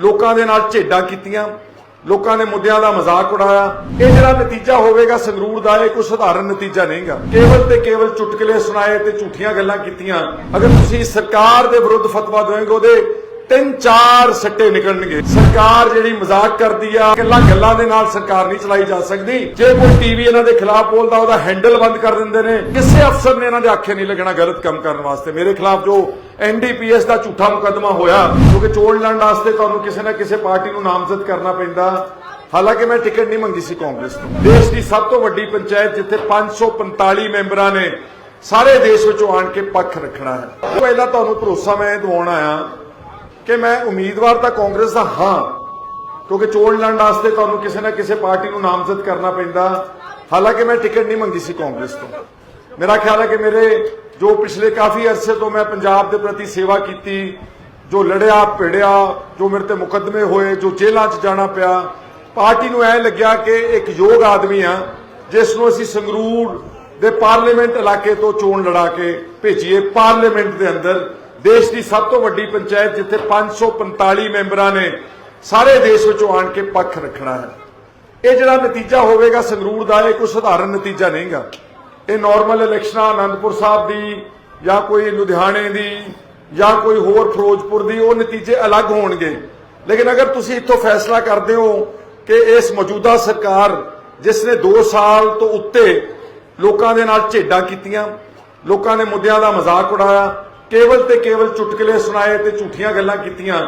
ਲੋਕਾਂ ਦੇ ਨਾਲ ਝੇਡਾਂ ਕੀਤੀਆਂ, ਲੋਕਾਂ ਦੇ ਮੁੱਦਿਆਂ ਦਾ ਮਜ਼ਾਕ ਉਡਾਇਆ। ਇਹ ਜਿਹੜਾ ਨਤੀਜਾ ਹੋਵੇਗਾ, ਸੰਗਰੂਰ ਦਾ ਇਹ ਕੋਈ ਸਧਾਰਨ ਨਤੀਜਾ ਨਹੀਂਗਾ। ਕੇਵਲ ਤੇ ਕੇਵਲ ਚੁਟਕਲੇ ਸੁਣਾਏ ਤੇ ਝੂਠੀਆਂ ਗੱਲਾਂ ਕੀਤੀਆਂ। ਅਗਰ ਤੁਸੀਂ ਸਰਕਾਰ ਦੇ ਵਿਰੁੱਧ ਫਤਵਾ ਦੇਵੋਗੇ, ਉਹਦੇ ਤਿੰਨ ਚਾਰ ਸੱਟੇ ਨਿਕਲਣਗੇ। ਸਰਕਾਰ ਜਿਹੜੀ ਮਜ਼ਾਕ ਕਰਦੀ ਆ ਗੱਲਾਂ ਗੱਲਾਂ ਦੇ ਨਾਲ ਸਰਕਾਰ ਨਹੀਂ ਚਲਾਈ ਜਾ ਸਕਦੀ। ਜੇ ਕੋਈ ਟੀਵੀ ਇਹਨਾਂ ਦੇ ਖਿਲਾਫ ਬੋਲਦਾ, ਉਹਦਾ ਹੈਂਡਲ ਬੰਦ ਕਰ ਦਿੰਦੇ ਨੇ। ਕਿਸੇ ਅਫਸਰ ਨੇ ਇਹਨਾਂ ਦੇ ਆਖੇ ਨਹੀਂ ਲੱਗਣਾ ਗਲਤ ਕੰਮ ਕਰਨ ਵਾਸਤੇ। ਮੇਰੇ ਖਿਲਾਫ ਜੋ ਐਨਡੀਪੀਐਸ ਦਾ ਝੂਠਾ ਮੁਕੱਦਮਾ ਹੋਇਆ, ਕਿਉਂਕਿ ਚੋਣ ਲੜਨ ਵਾਸਤੇ ਤੁਹਾਨੂੰ ਕਿਸੇ ਨਾ ਕਿਸੇ ਪਾਰਟੀ ਨੂੰ ਨਾਮਜ਼ਦ ਕਰਨਾ ਪੈਂਦਾ। ਹਾਲਾਂਕਿ ਮੈਂ ਟਿਕਟ ਨਹੀਂ ਮੰਗੀ ਸੀ ਕਾਂਗਰਸ ਤੋਂ। ਦੇਸ਼ ਦੀ ਸਭ ਤੋਂ ਵੱਡੀ ਪੰਚਾਇਤ, ਜਿੱਥੇ 545 ਮੈਂਬਰਾਂ ਨੇ ਸਾਰੇ ਦੇਸ਼ ਵਿੱਚੋਂ ਆਣ ਕੇ ਪੱਖ ਰੱਖਣਾ ਹੈ। ਪਹਿਲਾਂ ਤੁਹਾਨੂੰ ਭਰੋਸਾ ਮੈਂ ਦਿਵਾਉਣ ਆਇਆ। ਕਿ ਮੈਂ ਉਮੀਦਵਾਰ ਤਾਂ ਕਾਂਗਰਸ ਦਾ ਹਾਂ, ਕਿਉਂਕਿ ਚੋਣ ਲੜਨ ਵਾਸਤੇ ਤੁਹਾਨੂੰ ਕਿਸੇ ਨਾ ਕਿਸੇ ਪਾਰਟੀ ਨੂੰ ਨਾਮਜ਼ਦ ਕਰਨਾ ਪੈਂਦਾ। ਹਾਲਾਂਕਿ ਮੈਂ ਟਿਕਟ ਨਹੀਂ ਮੰਗੀ ਸੀ ਕਾਂਗਰਸ ਤੋਂ। ਮੇਰਾ ਖਿਆਲ ਹੈ ਕਿ ਮੇਰੇ ਜੋ ਪਿਛਲੇ ਕਾਫੀ ਅਰਸੇ ਤੋਂ ਮੈਂ ਪੰਜਾਬ ਦੇ ਪ੍ਰਤੀ ਸੇਵਾ ਕੀਤੀ, ਜੋ ਲੜਿਆ, ਭਿੜਿਆ, ਜੋ ਮੇਰੇ ਤੇ ਮੁਕੱਦਮੇ ਹੋਏ, ਜੋ ਜੇਲ੍ਹਾਂ 'ਚ ਜਾਣਾ ਪਿਆ, ਪਾਰਟੀ ਨੂੰ ਐ ਲੱਗਿਆ ਕਿ ਇੱਕ ਯੋਗ ਆਦਮੀ ਆ, ਜਿਸ ਨੂੰ ਅਸੀਂ ਸੰਗਰੂਰ ਦੇ ਪਾਰਲੀਮੈਂਟ ਇਲਾਕੇ ਤੋਂ ਚੋਣ ਲੜਾ ਕੇ ਭੇਜੀਏ, ਪਾਰਲੀਮੈਂਟ ਦੇ ਅੰਦਰ। ਦੇਸ਼ ਦੀ ਸਭ ਤੋਂ ਵੱਡੀ ਪੰਚਾਇਤ ਜਿੱਥੇ 545 ਮੈਂਬਰਾਂ ਨੇ ਸਾਰੇ ਦੇਸ਼ ਵਿੱਚੋਂ ਆਣ ਕੇ ਪੱਖ ਰੱਖਣਾ ਹੈ। ਇਹ ਜਿਹੜਾ ਨਤੀਜਾ ਹੋਵੇਗਾ ਸੰਗਰੂਰ ਦਾ, ਇਹ ਕੋਈ ਸਧਾਰਨ ਨਤੀਜਾ ਨਹੀਂਗਾ। ਇਹ ਨਾਰਮਲ ਇਲੈਕਸ਼ਨਾਂ ਆਨੰਦਪੁਰ ਸਾਹਿਬ ਦੀ ਜਾਂ ਕੋਈ ਲੁਧਿਆਣੇ ਦੀ ਜਾਂ ਕੋਈ ਹੋਰ ਫਿਰੋਜ਼ਪੁਰ ਦੀ, ਉਹ ਨਤੀਜੇ ਅਲੱਗ ਹੋਣਗੇ। ਲੇਕਿਨ ਅਗਰ ਤੁਸੀਂ ਇੱਥੋਂ ਫੈਸਲਾ ਕਰਦੇ ਹੋ ਕਿ ਇਸ ਮੌਜੂਦਾ ਸਰਕਾਰ ਜਿਸ ਨੇ 2 ਸਾਲ ਤੋਂ ਉੱਤੇ ਲੋਕਾਂ ਦੇ ਨਾਲ ਝੇਡਾਂ ਕੀਤੀਆਂ, ਲੋਕਾਂ ਦੇ ਮੁੱਦਿਆਂ ਦਾ ਮਜ਼ਾਕ ਉਡਾਇਆ ਕੇਵਲ ਤੇ ਕੇਵਲ ਚੁਟਕਲੇ ਸੁਣਾਏ ਤੇ ਝੂਠੀਆਂ ਗੱਲਾਂ ਕੀਤੀਆਂ।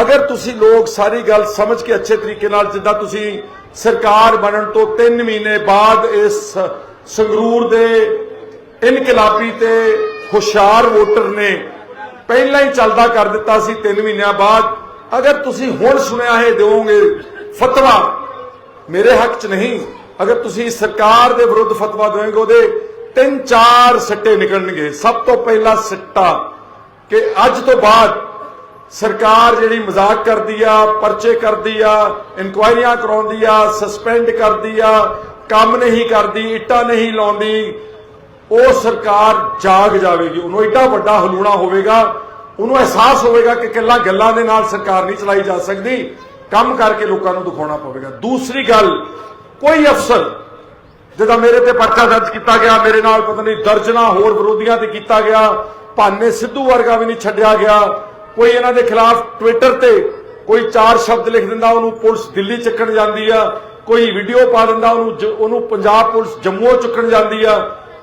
ਅਗਰ ਤੁਸੀਂ ਲੋਕ ਸਾਰੀ ਗੱਲ ਸਮਝ ਕੇ ਅੱਛੇ ਤਰੀਕੇ ਨਾਲ ਜਿੱਦਾਂ ਤੁਸੀਂ ਸਰਕਾਰ ਬਣਨ ਤੋਂ 3 ਮਹੀਨੇ ਬਾਅਦ ਇਸ ਸੰਗਰੂਰ ਦੇ ਇਨਕਲਾਬੀ ਤੇ ਹੁਸ਼ਿਆਰ ਵੋਟਰ ਨੇ ਪਹਿਲਾਂ ਹੀ ਚੱਲਦਾ ਕਰ ਦਿੱਤਾ ਸੀ 3 ਮਹੀਨਿਆਂ ਬਾਅਦ। ਅਗਰ ਤੁਸੀਂ ਹੁਣ ਸੁਣਿਆ ਹੈ ਦਿਓਗੇ, ਫਤਵਾ ਮੇਰੇ ਹੱਕ 'ਚ ਨਹੀਂ। ਅਗਰ ਤੁਸੀਂ ਸਰਕਾਰ ਦੇ ਵਿਰੁੱਧ ਫਤਵਾ ਦੇਵੋਗੇ ਉਹਦੇ ਤਿੰਨ ਚਾਰ ਸਿੱਟੇ ਨਿਕਲਣਗੇ। ਸਭ ਤੋਂ ਪਹਿਲਾ ਸਿੱਟਾ ਕਿ ਅੱਜ ਤੋਂ ਬਾਅਦ ਸਰਕਾਰ ਜਿਹੜੀ ਮਜ਼ਾਕ ਕਰਦੀ ਆ, ਪਰਚੇ ਕਰਦੀ ਆ, ਇਨਕੁਆਇਰੀਆਂ ਕਰਾਉਂਦੀ ਆ, ਸਸਪੈਂਡ ਕਰਦੀ ਆ, ਕੰਮ ਨਹੀਂ ਕਰਦੀ, ਇੱਟਾਂ ਨਹੀਂ ਲਾਉਂਦੀ, ਉਹ ਸਰਕਾਰ ਜਾਗ ਜਾਵੇਗੀ। ਉਹਨੂੰ ਐਡਾ ਵੱਡਾ ਹਲੂਣਾ ਹੋਵੇਗਾ, ਉਹਨੂੰ ਅਹਿਸਾਸ ਹੋਵੇਗਾ ਕਿ ਕਿੱਲਾ ਗੱਲਾਂ ਦੇ ਨਾਲ ਸਰਕਾਰ ਨਹੀਂ ਚਲਾਈ ਜਾ ਸਕਦੀ। ਕੰਮ ਕਰਕੇ ਲੋਕਾਂ ਨੂੰ ਦਿਖਾਉਣਾ ਪਵੇਗਾ। ਦੂਸਰੀ ਗੱਲ, ਕੋਈ ਅਫਸਰ ਜਿਹਦਾ ਮੇਰੇ ਤੇ ਪਰਚਾ ਦਰਜ ਕੀਤਾ ਗਿਆ, ਮੇਰੇ ਨਾਲ ਪਤਾ ਨਹੀਂ ਦਰਜਨਾ ਹੋਰ ਵਿਰੋਧੀਆਂ ਤੇ ਕੀਤਾ ਗਿਆ, ਭਾਨੇ ਸਿੱਧੂ ਵਰਗਾ ਵੀ ਨਹੀਂ ਛੱਡਿਆ ਗਿਆ। ਕੋਈ ਇਹਨਾਂ ਦੇ ਖਿਲਾਫ ਟਵਿੱਟਰ ਤੇ ਕੋਈ ਚਾਰ ਸ਼ਬਦ ਲਿਖ ਦਿੰਦਾ, ਉਹਨੂੰ ਪੁਲਿਸ ਦਿੱਲੀ ਚੱਕਣ ਜਾਂਦੀ ਆ। ਕੋਈ ਵੀਡੀਓ ਪਾ ਦਿੰਦਾ, ਉਹਨੂੰ ਉਹਨੂੰ ਪੰਜਾਬ ਪੁਲਿਸ ਜੰਮੂ ਚੁੱਕਣ ਜਾਂਦੀ ਆ।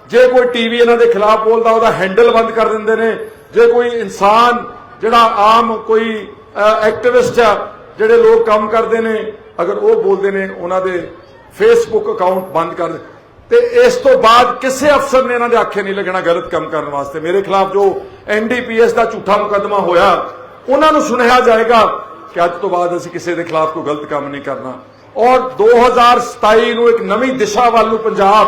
ਜੇ ਕੋਈ ਟੀਵੀ ਇਹਨਾਂ ਦੇ ਖਿਲਾਫ ਬੋਲਦਾ, ਉਹਦਾ ਹੈਂਡਲ ਬੰਦ ਕਰ ਦਿੰਦੇ ਨੇ। ਜੇ ਕੋਈ ਇਨਸਾਨ ਜਿਹੜਾ ਆਮ ਕੋਈ ਐਕਟਿਵਿਸਟ ਆ, ਜਿਹੜੇ ਲੋਕ ਕੰਮ ਕਰਦੇ ਨੇ, ਅਗਰ ਉਹ ਬੋਲਦੇ ਨੇ, ਉਹਨਾਂ ਦੇ ਫੇਸਬੁੱਕ ਅਕਾਊਂਟ ਬੰਦ ਕਰ ਤੇ ਇਸ ਤੋਂ ਬਾਅਦ ਕਿਸੇ ਅਫਸਰ ਨੇ ਇਹਨਾਂ ਦੇ ਆਖੇ ਨਹੀਂ ਲੱਗਣਾ ਗਲਤ ਕੰਮ ਕਰਨ ਵਾਸਤੇ। ਮੇਰੇ ਖਿਲਾਫ ਜੋ ਐਨਡੀਪੀਐਸ ਦਾ ਝੂਠਾ ਮੁਕੱਦਮਾ ਹੋਇਆ, ਉਹਨਾਂ ਨੂੰ ਸੁਣਿਆ ਜਾਏਗਾ ਕਿ ਅੱਜ ਤੋਂ ਬਾਅਦ ਅਸੀਂ ਕਿਸੇ ਦੇ ਖਿਲਾਫ ਕੋਈ ਗਲਤ ਕੰਮ ਨਹੀਂ ਕਰਨਾ। ਔਰ 2027 ਨੂੰ ਇੱਕ ਨਵੀਂ ਦਿਸ਼ਾ ਵੱਲ ਨੂੰ ਪੰਜਾਬ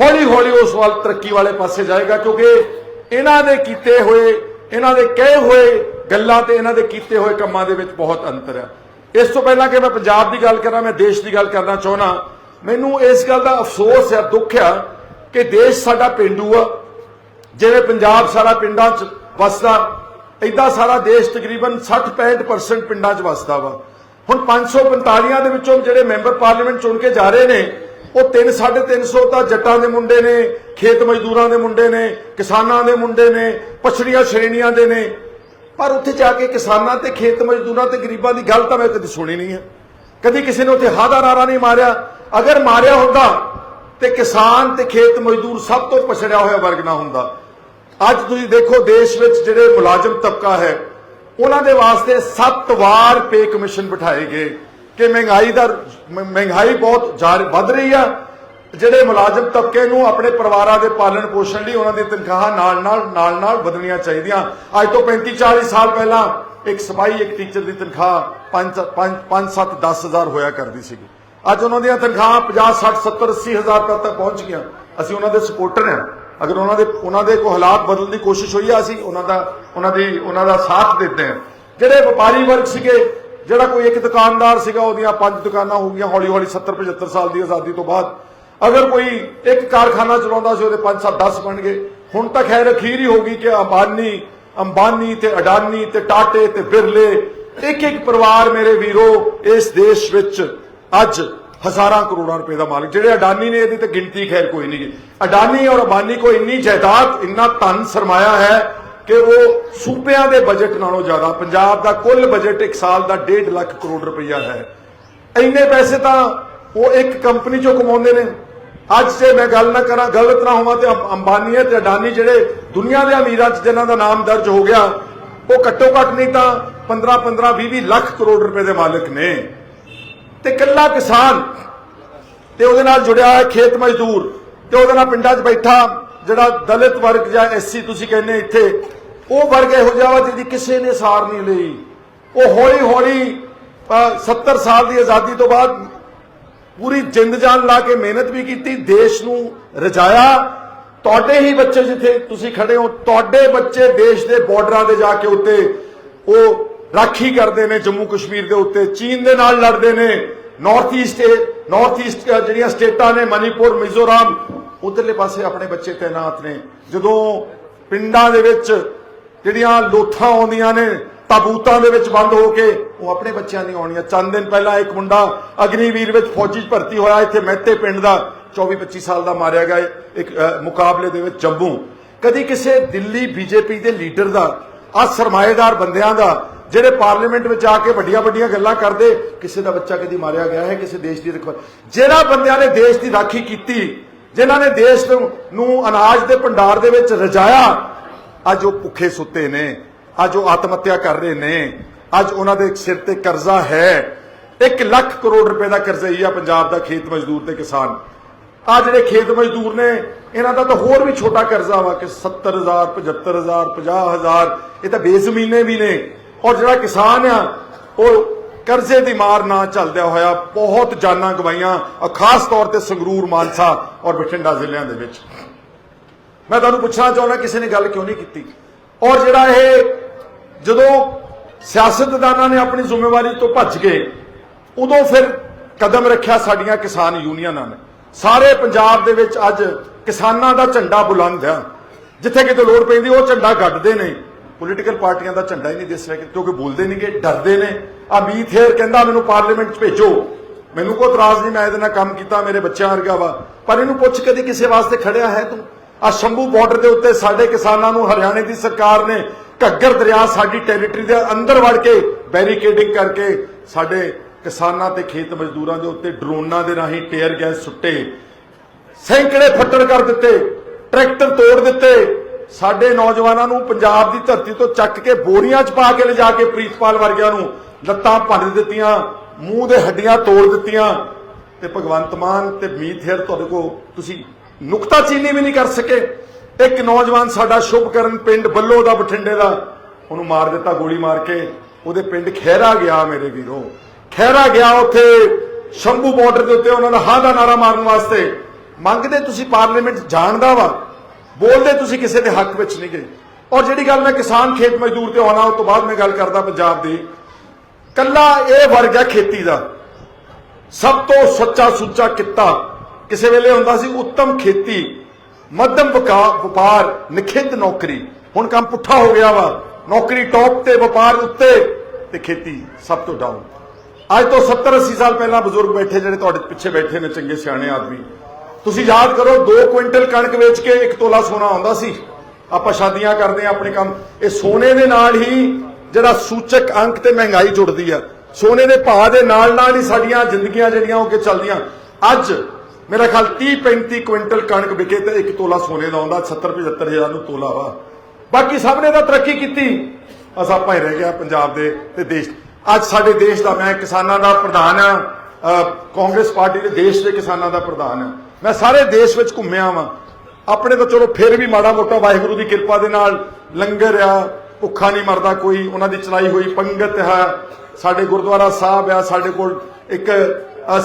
ਹੌਲੀ ਹੌਲੀ ਉਸ ਵੱਲ ਤਰੱਕੀ ਵਾਲੇ ਪਾਸੇ ਜਾਏਗਾ, ਕਿਉਂਕਿ ਇਹਨਾਂ ਦੇ ਕੀਤੇ ਹੋਏ, ਇਹਨਾਂ ਦੇ ਕਹੇ ਹੋਏ ਗੱਲਾਂ ਤੇ ਇਹਨਾਂ ਦੇ ਕੀਤੇ ਹੋਏ ਕੰਮਾਂ ਦੇ ਵਿੱਚ ਬਹੁਤ ਅੰਤਰ ਹੈ। ਇਸ ਤੋਂ ਪਹਿਲਾਂ ਕਿ ਮੈਂ ਪੰਜਾਬ ਦੀ ਗੱਲ ਕਰਾਂ, ਮੈਂ ਦੇਸ਼ ਦੀ ਗੱਲ ਕਰਨਾ ਚਾਹੁੰਦਾ ਮੈਨੂੰ ਇਸ ਗੱਲ ਦਾ ਅਫਸੋਸ ਹੈ, ਦੁੱਖ ਹੈ ਕਿ ਦੇਸ਼ ਸਾਡਾ ਪਿੰਡੂ ਆ। ਜਿਵੇਂ ਪੰਜਾਬ ਸਾਰਾ ਪਿੰਡਾਂ 'ਚ ਵਸਦਾ ਇਦਾਂ ਸਾਰਾ ਦੇਸ਼ ਤਕਰੀਬਨ 60-65% ਪਿੰਡਾਂ 'ਚ ਵਸਦਾ ਵਾ। ਹੁਣ 545 ਦੇ ਵਿੱਚੋਂ ਜਿਹੜੇ ਮੈਂਬਰ ਪਾਰਲੀਮੈਂਟ ਚੁਣ ਕੇ ਜਾ ਰਹੇ ਨੇ, ਉਹ 3 350 ਤਾਂ ਜੱਟਾਂ ਦੇ ਮੁੰਡੇ ਨੇ, ਖੇਤ ਮਜ਼ਦੂਰਾਂ ਦੇ ਮੁੰਡੇ ਨੇ, ਕਿਸਾਨਾਂ ਦੇ ਮੁੰਡੇ ਨੇ, ਪਛੜੀਆਂ ਸ਼੍ਰੇਣੀਆਂ ਦੇ ਨੇ। ਪਰ ਉੱਥੇ ਜਾ ਕੇ ਕਿਸਾਨਾਂ ਤੇ ਖੇਤ ਮਜ਼ਦੂਰਾਂ ਤੇ ਗਰੀਬਾਂ ਦੀ ਗੱਲ ਤਾਂ ਮੈਂ ਕਦੇ ਸੁਣੀ ਨਹੀਂ ਹੈ। ਕਦੀ ਕਿਸੇ ਨੇ ਉੱਥੇ ਹਾਦਾ ਨਾਰਾ ਨਹੀਂ ਮਾਰਿਆ। ਅਗਰ ਮਾਰਿਆ ਹੁੰਦਾ ਤੇ ਕਿਸਾਨ ਤੇ ਖੇਤ ਮਜ਼ਦੂਰ ਸਭ ਤੋਂ ਪਛੜਿਆ ਹੋਇਆ ਵਰਗ ਨਾ ਹੁੰਦਾ। ਅੱਜ ਤੁਸੀਂ ਦੇਖੋ ਦੇਸ਼ ਵਿੱਚ ਜਿਹੜੇ ਮੁਲਾਜ਼ਮ ਤਬਕਾ ਹੈ, ਉਹਨਾਂ ਦੇ ਵਾਸਤੇ 7 ਵਾਰ ਪੇ ਕਮਿਸ਼ਨ ਬਿਠਾਏ ਗਏ ਕਿ ਮਹਿੰਗਾਈ ਦਾ ਮਹਿੰਗਾਈ ਬਹੁਤ ਜਾਰ, ਵੱਧ ਰਹੀ ਆ। ਜਿਹੜੇ ਮੁਲਾਜ਼ਮ ਤਬਕੇ ਨੂੰ ਆਪਣੇ ਪਰਿਵਾਰਾਂ ਦੇ ਪਾਲਣ ਪੋਸ਼ਣ ਲਈ ਉਹਨਾਂ ਦੀ ਤਨਖਾਹਾਂ ਨਾਲ ਨਾਲ ਨਾਲ ਨਾਲ ਵਧਣੀਆਂ ਚਾਹੀਦੀਆਂ। ਅੱਜ ਤੋਂ 35 40 ਸਾਲ ਪਹਿਲਾਂ ਇੱਕ ਸਿਪਾਹੀ ਇੱਕ ਟੀਚਰ ਦੀ ਤਨਖਾਹ 5 5 5 7 10000 ਹੋਇਆ ਕਰਦੀ ਸੀਗੀ। ਅੱਜ ਉਹਨਾਂ ਦੀਆਂ ਤਨਖਾਹਾਂ 50 60 70 80 ਹਜ਼ਾਰ ਤੱਕ ਪਹੁੰਚ ਗਈਆਂ। ਅਸੀਂ ਉਹਨਾਂ ਦੇ ਸਪੋਰਟਰ ਹਾਂ। ਅਗਰ ਉਹਨਾਂ ਦੇ ਉਹਨਾਂ ਦੇ ਕੋਈ ਹਾਲਾਤ ਬਦਲਣ ਦੀ ਕੋਸ਼ਿਸ਼ ਹੋਈ ਆ, ਅਸੀਂ ਉਹਨਾਂ ਦਾ, ਉਹਨਾਂ ਦੀ, ਉਹਨਾਂ ਦਾ ਸਾਥ ਦਿੰਦੇ ਹਾਂ। ਜਿਹੜੇ ਵਪਾਰੀ ਵਰਗ ਸੀਗੇ, ਜਿਹੜਾ ਕੋਈ ਇੱਕ ਦੁਕਾਨਦਾਰ ਸੀਗਾ, ਉਹਦੀਆਂ ਪੰਜ ਦੁਕਾਨਾਂ ਹੋ ਗਈਆਂ ਹੌਲੀ ਹੌਲੀ 70 75 ਸਾਲ ਦੀ ਆਜ਼ਾਦੀ ਤੋਂ ਬਾਅਦ। ਅਗਰ ਕੋਈ ਇੱਕ ਕਾਰਖਾਨਾ ਚਲਾਉਂਦਾ ਸੀ, ਉਹਦੇ 5 7 10 ਬਣ ਗਏ। ਹੁਣ ਤਾਂ ਖੈਰ ਅਖੀਰ ਹੀ ਹੋ ਗਈ ਕਿ ਅੰਬਾਨੀ ਅੰਬਾਨੀ ਤੇ ਅਡਾਨੀ ਤੇ ਟਾਟੇ ਤੇ ਬਿਰਲੇ ਇੱਕ ਇੱਕ ਪਰਿਵਾਰ ਮੇਰੇ ਵੀਰੋ, ਇਸ ਦੇਸ਼ ਵਿੱਚ ਅੱਜ ਹਜ਼ਾਰਾਂ ਕਰੋੜਾਂ ਰੁਪਏ ਦਾ ਮਾਲਕ, ਜਿਹੜੇ ਅਡਾਨੀ ਨੇ ਇਹਦੀ ਤੇ ਗਿਣਤੀ ਖੈਰ ਕੋਈ ਨਹੀਂ ਅਡਾਨੀ ਔਰ ਅਬਾਨੀ ਕੋ ਇੰਨੀ ਜਾਇਦਾਦ, ਇੰਨਾ ਧਨ ਸਰਮਾਇਆ ਹੈ ਕਿ ਉਹ ਸੂਬਿਆਂ ਦੇ ਬਜਟ ਨਾਲੋਂ ਜ਼ਿਆਦਾ, ਪੰਜਾਬ ਦਾ ਕੁੱਲ ਬਜਟ ਇੱਕ ਸਾਲ ਦਾ 1.5 ਲੱਖ ਕਰੋੜ ਰੁਪਈਆ ਹੈ। ਇੰਨੇ ਪੈਸੇ ਤਾਂ ਉਹ ਇੱਕ ਕੰਪਨੀ ਚੋਂ ਕਮਾਉਂਦੇ ਨੇ। ਅੱਜ ਜੇ ਮੈਂ ਗੱਲ ਨਾ ਕਰਾਂ, ਗਲਤ ਨਾ ਹੋਵਾਂ ਤੇ ਅੰਬ- ਤੇ ਅਡਾਨੀ ਜਿਹੜੇ ਦੁਨੀਆ ਦੇ ਅਮੀਰਾਂ 'ਚ ਜਿਨ੍ਹਾਂ ਦਾ ਨਾਮ ਦਰਜ ਹੋ ਗਿਆ, ਉਹ ਘੱਟੋ ਘੱਟ ਨਹੀਂ ਤਾਂ 15 15 20 20 ਲੱਖ ਕਰੋੜ ਰੁਪਏ ਦੇ ਮਾਲਕ ਨੇ। ਤੇ ਕੱਲਾ ਕਿਸਾਨ ਤੇ ਉਹਦੇ ਨਾਲ ਜੁੜਿਆ ਹੈ ਖੇਤ ਮਜ਼ਦੂਰ ਤੇ ਉਹਦੇ ਨਾਲ ਪਿੰਡਾਂ 'ਚ ਬੈਠਾ ਜਿਹੜਾ ਦਲਿਤ ਵਰਗ ਜਾਂ ਐਸਸੀ ਤੁਸੀਂ ਕਹਿੰਦੇ ਇੱਥੇ, ਉਹ ਵਰਗ ਇਹੋ ਜਿਹਾ ਵਾ ਜਿਹਦੀ ਕਿਸੇ ਨੇ ਸਾਰ ਨਹੀਂ ਲਈ। ਉਹ ਹੌਲੀ ਹੌਲੀ 70 ਸਾਲ ਦੀ ਆਜ਼ਾਦੀ ਤੋਂ ਬਾਅਦ ਪੂਰੀ ਜਿੰਦ ਜਾਨ ਲਾ ਕੇ ਮਿਹਨਤ ਵੀ ਕੀਤੀ, ਦੇਸ਼ ਨੂੰ ਰਜਾਇਆ। ਤੁਹਾਡੇ ਹੀ ਬੱਚੇ ਜਿੱਥੇ ਤੁਸੀਂ ਖੜੇ ਹੋ, ਤੁਹਾਡੇ ਬੱਚੇ ਦੇਸ਼ ਦੇ ਬਾਰਡਰਾਂ ਤੇ ਜਾ ਕੇ ਉੱਤੇ ਉਹ ਰਾਖੀ ਕਰਦੇ ਨੇ ਜੰਮੂ ਕਸ਼ਮੀਰ ਦੇ ਉੱਤੇ, ਚੀਨ ਦੇ ਨਾਲ ਲੜਦੇ ਨੇ ਨਾਰਥ ਈਸਟ ਨਾਰਥ ਈਸਟ ਜਿਹੜੀਆਂ ਸਟੇਟਾਂ ਨੇ, ਮਨੀਪੁਰ, ਮਿਜ਼ੋਰਮ, ਉਧਰਲੇ ਪਾਸੇ ਆਪਣੇ ਬੱਚੇ ਤਾਇਨਾਤ ਨੇ। ਜਦੋਂ ਪਿੰਡਾਂ ਦੇ ਵਿੱਚ ਜਿਹੜੀਆਂ ਲੋਥਾਂ ਆਉਂਦੀਆਂ ਨੇ ਤਾਬੂਤਾਂ ਦੇ ਵਿੱਚ ਬੰਦ ਹੋ ਕੇ ਉਹ ਆਪਣੇ ਬੱਚਿਆਂ ਦੀਆਂ ਆਉਣੀਆਂ ਚੰਦ ਦਿਨ ਪਹਿਲਾਂ ਇੱਕ ਮੁੰਡਾ ਅਗਨੀਵੀਰ ਵਿੱਚ ਫੌਜੀ 'ਚ ਭਰਤੀ ਹੋਇਆ। ਇੱਥੇ ਮਹਿਤੇ ਪਿੰਡ ਦਾ 24-25 ਸਾਲ ਦਾ ਮਾਰਿਆ ਗਿਆ। ਇੱਕ ਮੁਕਾਬਲੇ ਦੇ ਵਿੱਚ ਜੰਬੂ ਕਦੀ ਕਿਸੇ ਦਿੱਲੀ ਬੀਜੇਪੀ ਦੇ ਲੀਡਰ ਦਾ ਆ ਸਰਮਾਏਦਾਰ ਬੰਦਿਆਂ ਦਾ, ਜਿਹੜੇ ਪਾਰਲੀਮੈਂਟ ਵਿੱਚ ਆ ਕੇ ਵੱਡੀਆਂ ਵੱਡੀਆਂ ਗੱਲਾਂ ਕਰਦੇ, ਕਿਸੇ ਦਾ ਬੱਚਾ ਕਦੀ ਮਾਰਿਆ ਗਿਆ ਹੈ? ਕਿਸੇ ਦੇਸ਼ ਦੀ ਰਖਵਾ ਜਿਹੜਾ ਬੰਦਿਆਂ ਨੇ ਦੇਸ਼ ਦੀ ਰਾਖੀ ਕੀਤੀ, ਜਿਨ੍ਹਾਂ ਨੇ ਦੇਸ਼ ਨੂੰ ਅਨਾਜ ਦੇ ਭੰਡਾਰ ਦੇ ਵਿੱਚ ਰਜਾਇਆ, ਅੱਜ ਉਹ ਭੁੱਖੇ ਸੁੱਤੇ ਨੇ। ਅੱਜ ਉਹ ਆਤਮ ਹੱਤਿਆ ਕਰ ਰਹੇ ਨੇ। ਅੱਜ ਉਹਨਾਂ ਦੇ ਸਿਰ ਤੇ ਕਰਜ਼ਾ ਹੈ। 1 ਲੱਖ ਕਰੋੜ ਰੁਪਏ ਦਾ ਕਰਜ਼ਾ ਹੀ ਪੰਜਾਬ ਦਾ ਖੇਤ ਮਜ਼ਦੂਰ ਤੇ ਕਿਸਾਨ। ਆ ਜਿਹੜੇ ਖੇਤ ਮਜ਼ਦੂਰ ਨੇ, ਇਹਨਾਂ ਦਾ ਤਾਂ ਹੋਰ ਵੀ ਛੋਟਾ ਕਰਜ਼ਾ ਵਾ ਕਿ 70000 75000 50000 ਇਹ ਤਾਂ ਬੇਜ਼ਮੀਨੇ ਵੀ ਨੇ। ਔਰ ਜਿਹੜਾ ਕਿਸਾਨ ਆ, ਉਹ ਕਰਜ਼ੇ ਦੀ ਮਾਰ ਨਾ ਚੱਲਦਿਆ ਹੋਇਆ ਬਹੁਤ ਜਾਨਾਂ ਗਵਾਈਆਂ, ਔਰ ਖਾਸ ਤੌਰ ਤੇ ਸੰਗਰੂਰ, ਮਾਨਸਾ ਔਰ ਬਠਿੰਡਾ ਜ਼ਿਲ੍ਹਿਆਂ ਦੇ ਵਿੱਚ। ਮੈਂ ਤੁਹਾਨੂੰ ਪੁੱਛਣਾ ਚਾਹੁੰਦਾ, ਕਿਸੇ ਨੇ ਗੱਲ ਕਿਉਂ ਨਹੀਂ ਕੀਤੀ? ਔਰ ਜਿਹੜਾ ਇਹ ਜਦੋਂ ਸਿਆਸਤਦਾਨਾਂ ਨੇ ਆਪਣੀ ਜ਼ਿੰਮੇਵਾਰੀ ਤੋਂ ਭੱਜ ਕੇ ਉਦੋਂ ਫਿਰ ਕਦਮ ਰੱਖਿਆ ਸਾਡੀਆਂ ਕਿਸਾਨ ਯੂਨੀਅਨਾਂ ਨੇ। ਸਾਰੇ ਪੰਜਾਬ ਦੇ ਵਿੱਚ ਅੱਜ ਕਿਸਾਨਾਂ ਦਾ ਝੰਡਾ ਬੁਲੰਦ ਆ ਜਿੱਥੇ ਕਿਤੇ ਲੋੜ ਪੈਂਦੀ, ਉਹ ਝੰਡਾ ਗੱਡਦੇ ਨੇ। ਪੋਲੀਟੀਕਲ ਪਾਰਟੀਆਂ ਦਾ ਝੰਡਾ ਹੀ ਨਹੀਂ ਦਿਸ ਰਿਹਾ ਕਿਉਂਕਿ ਬੋਲਦੇ ਨਹੀਂਗੇ ਡਰਦੇ ਨੇ। ਆ ਮੀਤ ਕਹਿੰਦਾ, ਮੈਨੂੰ ਪਾਰਲੀਮੈਂਟ 'ਚ ਭੇਜੋ। ਮੈਨੂੰ ਕੋਈ ਇਤਰਾਜ਼ ਨਹੀਂ, ਮੈਂ ਇਹਦੇ ਨਾਲ ਕੰਮ ਕੀਤਾ, ਮੇਰੇ ਬੱਚਿਆਂ ਵਰਗਾ ਵਾ। ਪਰ ਇਹਨੂੰ ਪੁੱਛ ਕਦੀ ਕਿਸੇ ਵਾਸਤੇ ਖੜਿਆ ਹੈ ਤੂੰ? ਆ ਸ਼ੰਭੂ ਬਾਰਡਰ ਦੇ ਉੱਤੇ ਸਾਡੇ ਕਿਸਾਨਾਂ ਨੂੰ ਹਰਿਆਣੇ ਦੀ ਸਰਕਾਰ ਨੇ ਘੱਗਰ ਦਰਿਆ ਸਾਡੀ ਟੈਰੀਟਰੀ ਦੇ ਅੰਦਰ ਵੜ ਕੇ ਬੈਰੀਕੇਡਿੰਗ ਕਰਕੇ ਸਾਡੇ ਕਿਸਾਨਾਂ ਤੇ ਖੇਤ ਮਜ਼ਦੂਰਾਂ ਦੇ ਉੱਤੇ ਡਰੋਨਾਂ ਦੇ ਰਾਹੀਂ ਟੇਅਰ ਗੈਸ ਸੁੱਟੇ, ਸੈਂਕੜੇ ਫੱਟੜ ਕਰ ਦਿੱਤੇ, ਟਰੈਕਟਰ ਤੋੜ ਦਿੱਤੇ। ਸਾਡੇ ਨੌਜਵਾਨਾਂ ਨੂੰ ਪੰਜਾਬ ਦੀ ਧਰਤੀ ਤੋਂ ਚੱਕ ਕੇ ਬੋਰੀਆਂ 'ਚ ਪਾ ਕੇ ਲਿਜਾ ਕੇ ਪ੍ਰੀਤਪਾਲ ਵਰਗਿਆਂ ਨੂੰ ਲੱਤਾਂ ਭੰਨ ਦਿੱਤੀਆਂ, ਮੂੰਹ ਦੇ ਹੱਡੀਆਂ ਤੋੜ ਦਿੱਤੀਆਂ। ਤੇ ਭਗਵੰਤ ਮਾਨ ਤੇ ਮੀਤ ਹੇਰ ਤੁਹਾਡੇ ਕੋ ਤੁਸੀਂ ਨੁਕਤਾ ਚੀਨੀ ਵੀ ਨਹੀਂ ਕਰ ਸਕੇ। ਇੱਕ ਨੌਜਵਾਨ ਸਾਡਾ ਸ਼ੁਭਕਰਨ ਪਿੰਡ ਬੱਲੋ ਦਾ ਬਠਿੰਡੇ ਦਾ, ਉਹਨੂੰ ਮਾਰ ਦਿੱਤਾ ਗੋਲੀ ਮਾਰ ਕੇ। ਉਹਦੇ ਪਿੰਡ ਖਹਿਰਾ ਗਿਆ ਮੇਰੇ ਵੀਰੋ। ਖਹਿਰਾ ਗਿਆ ਉੱਥੇ, ਸ਼ੰਭੂ ਬਾਰਡਰ ਦੇ ਉੱਤੇ ਉਹਨਾਂ ਦਾ ਹਾਂ ਦਾ ਨਾਰਾ ਮਾਰਨ ਵਾਸਤੇ। ਮੰਗਦੇ ਤੁਸੀਂ ਪਾਰਲੀਮੈਂਟ ਜਾਣਦਾ ਵਾ, ਬੋਲਦੇ ਤੁਸੀਂ ਕਿਸੇ ਦੇ ਹੱਕ ਵਿੱਚ ਨਹੀਂ ਗਏ ਔਰ ਜਿਹੜੀ ਗੱਲ ਮੈਂ ਕਿਸਾਨ ਖੇਤ ਮਜ਼ਦੂਰ ਤੇ ਆਉਣਾ ਉਸ ਤੋਂ ਬਾਅਦ ਮੈਂ ਗੱਲ ਕਰਦਾ ਪੰਜਾਬ ਦੀ। ਕੱਲਾ ਇਹ ਵਰਗ ਹੈ ਖੇਤੀ ਦਾ। ਸਭ ਤੋਂ ਸੱਚਾ ਸੁੱਚਾ ਕਿੱਤਾ ਕਿਸੇ ਵੇਲੇ ਹੁੰਦਾ ਸੀ ਉੱਤਮ ਖੇਤੀ। ਮੱਧਮ ਵਪਾਰ, ਨਿਖਿੱਧ ਨੌਕਰੀ। ਹੁਣ ਕੰਮ ਪੁੱਠਾ ਹੋ ਗਿਆ ਵਾ। ਨੌਕਰੀ ਟੌਪ ਤੇ, ਵਪਾਰ ਉੱਤੇ ਤੇ ਖੇਤੀ ਸਭ ਤੋਂ ਡਾਊਨ ਅੱਜ ਤੋਂ 70 80 ਸਾਲ ਪਹਿਲਾਂ ਬਜ਼ੁਰਗ ਬੈਠੇ ਜਿਹੜੇ ਤੁਹਾਡੇ ਪਿੱਛੇ ਬੈਠੇ ਨੇ, ਚੰਗੇ ਸਿਆਣੇ ਆਦਮੀ। ਤੁਸੀਂ ਯਾਦ ਕਰੋ 2 ਕੁਇੰਟਲ ਕਣਕ ਵੇਚ ਕੇ 1 ਤੋਲਾ ਸੋਨਾ ਆਉਂਦਾ ਸੀ। ਆਪਾਂ ਸ਼ਾਦੀਆਂ ਕਰਦੇ ਆ ਆਪਣੇ ਕੰਮ। ਇਹ ਸੋਨੇ ਦੇ ਨਾਲ ਹੀ ਜਿਹੜਾ ਸੂਚਕ ਅੰਕ ਤੇ ਮਹਿੰਗਾਈ ਜੁੜਦੀ ਆ। ਸੋਨੇ ਦੇ ਭਾਅ ਦੇ ਨਾਲ ਨਾਲ ਹੀ ਸਾਡੀਆਂ ਜ਼ਿੰਦਗੀਆਂ ਜਿਹੜੀਆਂ ਉਹ ਕੇ ਚੱਲਦੀਆਂ। ਅੱਜ ਮੇਰਾ ਖਿਆਲ 30 35 ਕੁਇੰਟਲ ਕਣਕ ਵਿਕੇ ਤੇ 1 ਤੋਲਾ ਸੋਨੇ ਦਾ ਆਉਂਦਾ 70 75 ਹਜ਼ਾਰ ਨੂੰ ਤੋਲਾ ਵਾ। ਬਾਕੀ ਸਭ ਨੇ ਤਾਂ ਤਰੱਕੀ ਕੀਤੀ। ਅਸ ਆਪਾਂ ਹੀ ਰਹਿ ਗਿਆ ਪੰਜਾਬ ਦੇ ਤੇ ਦੇਸ਼ ਅੱਜ ਸਾਡੇ ਦੇਸ਼ ਦਾ ਮੈਂ ਕਿਸਾਨਾਂ ਦਾ ਪ੍ਰਧਾਨ ਆ ਕਾਂਗਰਸ ਪਾਰਟੀ ਦੇ ਦੇਸ਼ ਦੇ ਕਿਸਾਨਾਂ ਦਾ ਪ੍ਰਧਾਨ ਆ ਮੈਂ ਸਾਰੇ ਦੇਸ਼ ਵਿੱਚ ਘੁੰਮਿਆ ਵਾਂ। ਆਪਣੇ ਤਾਂ ਚਲੋ ਫਿਰ ਵੀ ਮਾੜਾ ਮੋਟਾ ਵਾਹਿਗੁਰੂ ਦੀ ਕਿਰਪਾ ਦੇ ਨਾਲ ਲੰਗਰ ਆ, ਭੁੱਖਾ ਨਹੀਂ ਮਰਦਾ ਕੋਈ, ਉਹਨਾਂ ਦੀ ਚਲਾਈ ਹੋਈ ਪੰਗਤ ਹੈ। ਸਾਡੇ ਗੁਰਦੁਆਰਾ ਸਾਹਿਬ ਆ, ਸਾਡੇ ਕੋਲ ਇੱਕ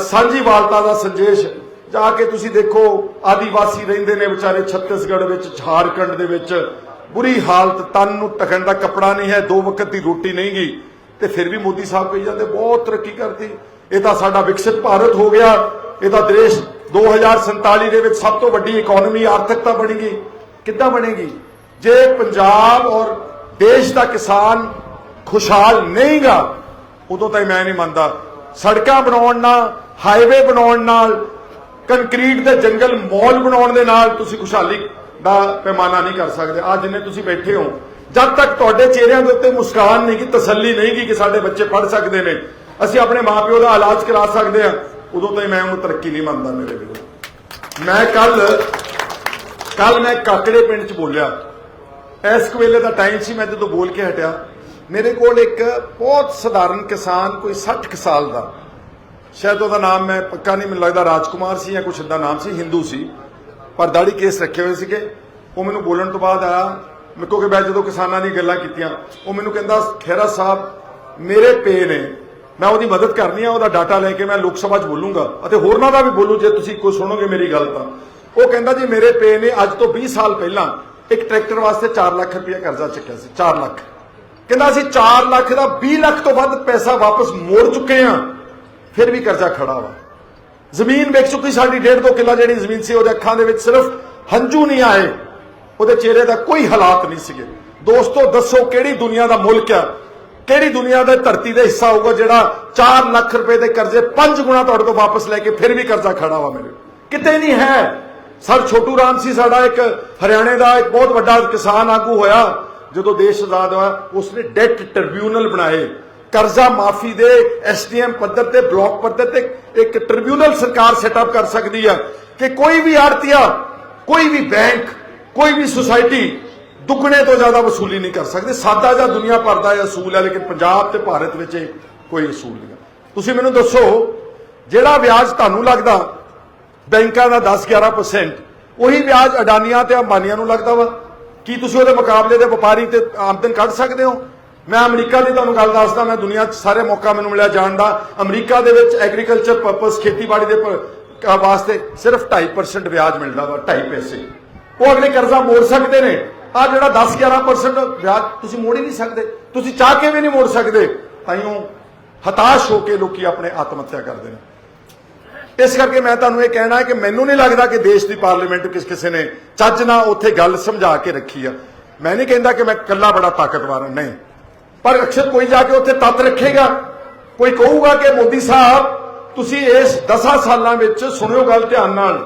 ਸਾਂਝੀ ਵਾਲਤਾ ਦਾ ਸੰਦੇਸ਼ ਜਾ ਕੇ ਤੁਸੀਂ ਦੇਖੋ, ਆਦੀਵਾਸੀ ਰਹਿੰਦੇ ਨੇ ਵਿਚਾਰੇ ਛੱਤੀਸਗੜ੍ਹ ਵਿੱਚ, ਝਾਰਖੰਡ ਦੇ ਵਿੱਚ। ਬੁਰੀ ਹਾਲਤ, ਤਨ ਨੂੰ ਟਕਣ ਦਾ ਕੱਪੜਾ ਨਹੀਂ ਹੈ, ਦੋ ਵਕਤ ਦੀ ਰੋਟੀ ਨਹੀਂ ਗਈ ਤੇ ਫਿਰ ਵੀ ਮੋਦੀ ਸਾਹਿਬ ਕਹੀ ਜਾਂਦੇ, ਬਹੁਤ ਤਰੱਕੀ ਕਰਤੀ। ਇਹ ਤਾਂ ਸਾਡਾ ਵਿਕਸਿਤ ਭਾਰਤ ਹੋ ਗਿਆ। ਇਹ ਤਾਂ ਦੇਸ਼ 2047 ਦੇ ਵਿੱਚ ਸਭ ਤੋਂ ਵੱਡੀ ਇਕਨੋਮੀ ਆਰਥਿਕਤਾ ਬਣੇਗੀ ਕਿੱਦਾਂ ਬਣੇਗੀ? ਜੇ ਪੰਜਾਬ ਔਰ ਦੇਸ਼ ਦਾ ਕਿਸਾਨ ਖੁਸ਼ਹਾਲ ਨਹੀਂਗਾ ਉਦੋਂ ਤਾਈਂ ਮੈਂ ਨਹੀਂ ਮੰਨਦਾ। ਸੜਕਾਂ ਬਣਾਉਣ ਨਾਲ ਹਾਈਵੇ ਬਣਾਉਣ ਨਾਲ ਕੰਕਰੀਟ ਦੇ ਜੰਗਲ ਮੌਲ ਬਣਾਉਣ ਦੇ ਨਾਲ ਤੁਸੀਂ ਖੁਸ਼ਹਾਲੀ ਦਾ ਪੈਮਾਨਾ ਨਹੀਂ ਕਰ ਸਕਦੇ। ਅੱਜ ਜਿੰਨੇ ਤੁਸੀਂ ਬੈਠੇ ਹੋ, ਜਦ ਤੱਕ ਤੁਹਾਡੇ ਚਿਹਰਿਆਂ ਦੇ ਉੱਤੇ ਮੁਸਕਾਨ ਨਹੀਂ ਕਿ ਤਸੱਲੀ ਨਹੀਂ ਗੀ ਕਿ ਸਾਡੇ ਬੱਚੇ ਪੜ੍ਹ ਸਕਦੇ ਨੇ, ਅਸੀਂ ਆਪਣੇ ਮਾਪਿਓ ਦਾ ਇਲਾਜ ਕਰਾ ਸਕਦੇ ਆ ਉਦੋਂ ਤਾਈਂ ਮੈਂ ਉਹਨੂੰ ਤਰੱਕੀ ਨਹੀਂ ਮੰਨਦਾ ਮੇਰੇ ਵੀਰੋ। ਮੈਂ ਕੱਲ ਕੱਲ ਮੈਂ ਕਾਕੜੇ ਪਿੰਡ 'ਚ ਬੋਲਿਆ। ਇਸ ਵੇਲੇ ਦਾ ਟਾਈਮ ਸੀ, ਮੈਂ ਜਦੋਂ ਬੋਲ ਕੇ ਹਟਿਆ। ਮੇਰੇ ਕੋਲ ਇੱਕ ਬਹੁਤ ਸਧਾਰਨ ਕਿਸਾਨ, ਕੋਈ 60 ਕੁ ਸਾਲ ਦਾ ਸ਼ਾਇਦ ਉਹਦਾ ਨਾਮ ਮੈਂ ਪੱਕਾ ਨਹੀਂ, ਮੈਨੂੰ ਲੱਗਦਾ ਰਾਜਕੁਮਾਰ ਸੀ ਜਾਂ ਕੁਛ ਏਦਾਂ ਨਾਮ ਸੀ, ਹਿੰਦੂ ਸੀ। ਪਰ ਦਾੜੀ ਕੇਸ ਰੱਖੇ ਹੋਏ ਸੀਗੇ। ਉਹ ਮੈਨੂੰ ਬੋਲਣ ਤੋਂ ਬਾਅਦ ਆਇਆ ਮੈਂ ਕਿਉਂਕਿ ਮੈਂ ਜਦੋਂ ਕਿਸਾਨਾਂ ਦੀ ਗੱਲਾਂ ਕੀਤੀਆਂ, ਉਹ ਮੈਨੂੰ ਕਹਿੰਦਾ ਖੇਰਾ ਸਾਹਿਬ, ਮੇਰੇ ਪੇ ਨੇ, ਮੈਂ ਉਹਦੀ ਮਦਦ ਕਰਨੀ ਆ, ਉਹਦਾ ਡਾਟਾ ਲੈ ਕੇ ਮੈਂ ਲੋਕ ਸਭਾ 'ਚ ਬੋਲੂੰਗਾ। ਅਤੇ ਹੋਰਨਾਂ ਦਾ ਵੀ ਬੋਲੂ, ਜੇ ਤੁਸੀਂ ਕੋਈ ਸੁਣੋਗੇ ਮੇਰੀ ਗੱਲ ਤਾਂ। ਉਹ ਕਹਿੰਦਾ, ਜੀ, ਮੇਰੇ ਪੇ ਨੇ, ਅੱਜ ਤੋਂ 20 ਸਾਲ ਪਹਿਲਾਂ ਇੱਕ ਟਰੈਕਟਰ ਵਾਸਤੇ 4 ਲੱਖ ਰੁਪਏ ਕਰਜ਼ਾ ਚੱਕਿਆ ਸੀ 4 ਲੱਖ। ਕਹਿੰਦਾ, ਅਸੀਂ 4 ਲੱਖ ਦਾ 20 ਲੱਖ ਤੋਂ ਵੱਧ ਪੈਸਾ ਵਾਪਸ ਮੋੜ ਚੁੱਕੇ ਆ ਫਿਰ ਵੀ ਕਰਜ਼ਾ ਖੜਾ ਵਾ। ਜ਼ਮੀਨ ਵੇਚ ਚੁੱਕੀ ਸਾਡੀ, ਡੇਢ ਦੋ ਕਿੱਲਾ ਜਿਹੜੀ ਜ਼ਮੀਨ ਸੀ, ਉਹਦੇ ਅੱਖਾਂ ਦੇ ਵਿੱਚ ਸਿਰਫ ਹੰਝੂ ਨਹੀਂ ਆਏ। ਉਹਦੇ ਚਿਹਰੇ ਦਾ ਕੋਈ ਹਾਲਾਤ ਨਹੀਂ ਸੀਗੇ। ਦੋਸਤੋ, ਦੱਸੋ ਕਿਹੜੀ ਦੁਨੀਆ ਦਾ ਮੁਲਕ ਆ? ਕਿਹੜੀ ਦੁਨੀਆ ਦਾ ਧਰਤੀ ਦਾ ਹਿੱਸਾ ਹੋਊਗਾ ਜਿਹੜਾ 4 ਲੱਖ ਰੁਪਏ ਦੇ ਕਰਜ਼ੇ 5 ਗੁਣਾ ਤੁਹਾਡੇ ਤੋਂ ਵਾਪਸ ਲੈ ਕੇ ਫਿਰ ਵੀ ਕਰਜ਼ਾ ਖੜਾ ਵਾ ਮੇਰੇ? ਕਿਤੇ ਨਹੀਂ ਹੈ। ਸਰ, ਛੋਟੂ ਰਾਮ ਸੀ ਸਾਡਾ ਇੱਕ ਹਰਿਆਣੇ ਦਾ ਇੱਕ ਬਹੁਤ ਵੱਡਾ ਕਿਸਾਨ ਆਗੂ ਹੋਇਆ। ਜਦੋਂ ਦੇਸ਼ ਆਜ਼ਾਦ ਹੋਇਆ, ਉਸਨੇ ਡੈਟ ਟ੍ਰਿਬਿਊਨਲ ਬਣਾਏ। ਕਰਜ਼ਾ ਮਾਫੀ ਦੇ ਐਸਡੀਐਮ ਪੱਧਰ ਤੇ, ਬਲਾਕ ਪੱਧਰ ਤੇ ਇੱਕ ਟ੍ਰਿਬਿਊਨਲ ਸਰਕਾਰ ਸੈਟਅਪ ਕਰ ਸਕਦੀ ਆ ਕਿ ਕੋਈ ਵੀ ਆੜਤੀਆ, ਕੋਈ ਵੀ ਬੈਂਕ, ਕੋਈ ਵੀ ਸੁਸਾਇਟੀ ਦੁੱਗਣੇ ਤੋਂ ਜ਼ਿਆਦਾ ਵਸੂਲੀ ਨਹੀਂ ਕਰ ਸਕਦੇ। ਸਾਦਾ ਜਾਂ ਦੁਨੀਆ ਭਰ ਦਾ ਇਹ ਅਸੂਲ ਹੈ ਲੇਕਿਨ ਪੰਜਾਬ ਤੇ ਭਾਰਤ ਵਿੱਚ ਇਹ ਕੋਈ ਅਸੂਲ ਨਹੀਂ ਤੁਸੀਂ ਮੈਨੂੰ ਦੱਸੋ, ਜਿਹੜਾ ਵਿਆਜ ਤੁਹਾਨੂੰ ਲੱਗਦਾ ਬੈਂਕਾਂ ਦਾ 10-11% ਉਹੀ ਵਿਆਜ ਅਡਾਨੀਆਂ ਤੇ ਅੰਬਾਨੀਆਂ ਨੂੰ ਲੱਗਦਾ ਵਾ? ਕੀ ਤੁਸੀਂ ਉਹਦੇ ਮੁਕਾਬਲੇ ਦੇ ਵਪਾਰੀ ਤੇ ਆਮਦਨ ਕੱਢ ਸਕਦੇ ਹੋ? ਮੈਂ ਅਮਰੀਕਾ ਦੀ ਤੁਹਾਨੂੰ ਗੱਲ ਦੱਸਦਾ, ਮੈਂ ਦੁਨੀਆ 'ਚ ਸਾਰੇ ਮੌਕਾ ਮੈਨੂੰ ਮਿਲਿਆ ਜਾਣ ਦਾ। ਅਮਰੀਕਾ ਦੇ ਵਿੱਚ ਐਗਰੀਕਲਚਰ ਪਰਪਸ ਖੇਤੀਬਾੜੀ ਦੇ ਵਾਸਤੇ ਸਿਰਫ 2.5% ਵਿਆਜ ਮਿਲਦਾ ਵਾ 2.5 ਪੈਸੇ। ਉਹ ਅਗਲੇ ਕਰਜ਼ਾ ਮੋੜ ਸਕਦੇ ਨੇ। ਆ ਜਿਹੜਾ 10-11% ਵਿਆਜ ਤੁਸੀਂ ਮੋੜ ਹੀ ਨਹੀਂ ਸਕਦੇ। ਤੁਸੀਂ ਚਾਹ ਕੇ ਵੀ ਨਹੀਂ ਮੋੜ ਸਕਦੇ? ਤਾਈਓ, ਹਤਾਸ਼ ਹੋ ਕੇ ਲੋਕੀ ਆਪਣੇ ਆਤਮ ਹੱਤਿਆ ਕਰਦੇ ਨੇ। ਇਸ ਕਰਕੇ ਮੈਂ ਤੁਹਾਨੂੰ ਇਹ ਕਹਿਣਾ ਹੈ ਕਿ ਮੈਨੂੰ ਨਹੀਂ ਲੱਗਦਾ ਕਿ ਦੇਸ਼ ਦੀ ਪਾਰਲੀਮੈਂਟ ਕਿਸ ਕਿਸੇ ਨੇ ਚੱਜ ਨਾਲ ਉੱਥੇ ਗੱਲ ਸਮਝਾ ਕੇ ਰੱਖੀ ਆ। ਮੈਂ ਨਹੀਂ ਕਹਿੰਦਾ ਕਿ ਮੈਂ ਇਕੱਲਾ ਬੜਾ ਤਾਕਤਵਰ ਹਾਂ, ਨਹੀਂ। ਪਰ ਅਕਸਰ ਕੋਈ ਜਾ ਕੇ ਉੱਥੇ ਤੱਤ ਰੱਖੇਗਾ। ਕੋਈ ਕਹੂਗਾ ਕਿ ਮੋਦੀ ਸਾਹਿਬ, ਤੁਸੀਂ ਇਸ 10 ਸਾਲਾਂ ਵਿੱਚ ਸੁਣਿਓ ਗੱਲ ਧਿਆਨ ਨਾਲ।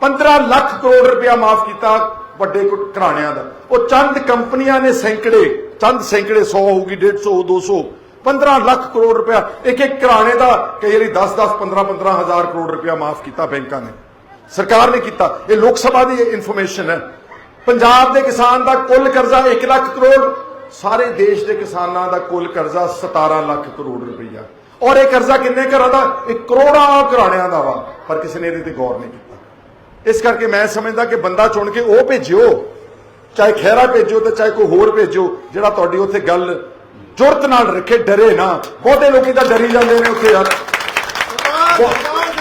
15 ਲੱਖ ਕਰੋੜ ਰੁਪਇਆ ਮਾਫ ਕੀਤਾ ਵੱਡੇ ਘਰਾਣਿਆਂ ਦਾ। ਉਹ ਚੰਦ ਕੰਪਨੀਆਂ ਨੇ ਸੈਂਕੜੇ, ਚੰਦ ਸੈਂਕੜੇ 100 ਹੋਊਗੀ 150 200 15 ਲੱਖ ਕਰੋੜ ਰੁਪਇਆ, ਇੱਕ ਇੱਕ ਘਰਾਣੇ ਦਾ ਕਈ ਵਾਰੀ 10 10 15 15 ਹਜ਼ਾਰ ਕਰੋੜ ਰੁਪਇਆ ਮਾਫ ਕੀਤਾ ਬੈਂਕਾਂ ਨੇ। ਸਰਕਾਰ ਨੇ ਕੀਤਾ। ਇਹ ਲੋਕ ਸਭਾ ਦੀ ਇਨਫੋਰਮੇਸ਼ਨ ਹੈ। ਪੰਜਾਬ ਦੇ ਕਿਸਾਨ ਦਾ ਕੁੱਲ ਕਰਜ਼ਾ 1 ਲੱਖ ਕਰੋੜ ਸਾਰੇ ਦੇਸ਼ ਦੇ ਕਿਸਾਨਾਂ ਦਾ ਕੁੱਲ ਕਰਜ਼ਾ 17 ਲੱਖ ਕਰੋੜ ਰੁਪਈਆ। ਔਰ ਇਹ ਕਰਜ਼ਾ ਕਿੰਨੇ ਘਰਾਂ ਦਾ? ਇਹ ਕਰੋੜਾਂ ਘਰਾਣਿਆਂ ਦਾ ਵਾ ਪਰ ਕਿਸੇ ਨੇ ਇਹਦੇ ਤੇ ਗੌਰ ਨਹੀਂ ਕੀਤਾ। ਇਸ ਕਰਕੇ ਮੈਂ ਸਮਝਦਾ ਕਿ ਬੰਦਾ ਚੁਣ ਕੇ ਉਹ ਭੇਜਿਓ ਚਾਹੇ ਖੈਰਾ ਭੇਜੋ ਤੇ ਚਾਹੇ ਕੋਈ ਹੋਰ ਭੇਜੋ ਜਿਹੜਾ ਤੁਹਾਡੀ ਉੱਥੇ ਗੱਲ ਜੁਰਤ ਨਾਲ ਰੱਖੇ ਡਰੇ ਨਾ। ਬਹੁਤੇ ਲੋਕੀ ਤਾਂ ਡਰੀ ਜਾਂਦੇ ਨੇ ਉੱਥੇ ਯਾਰ।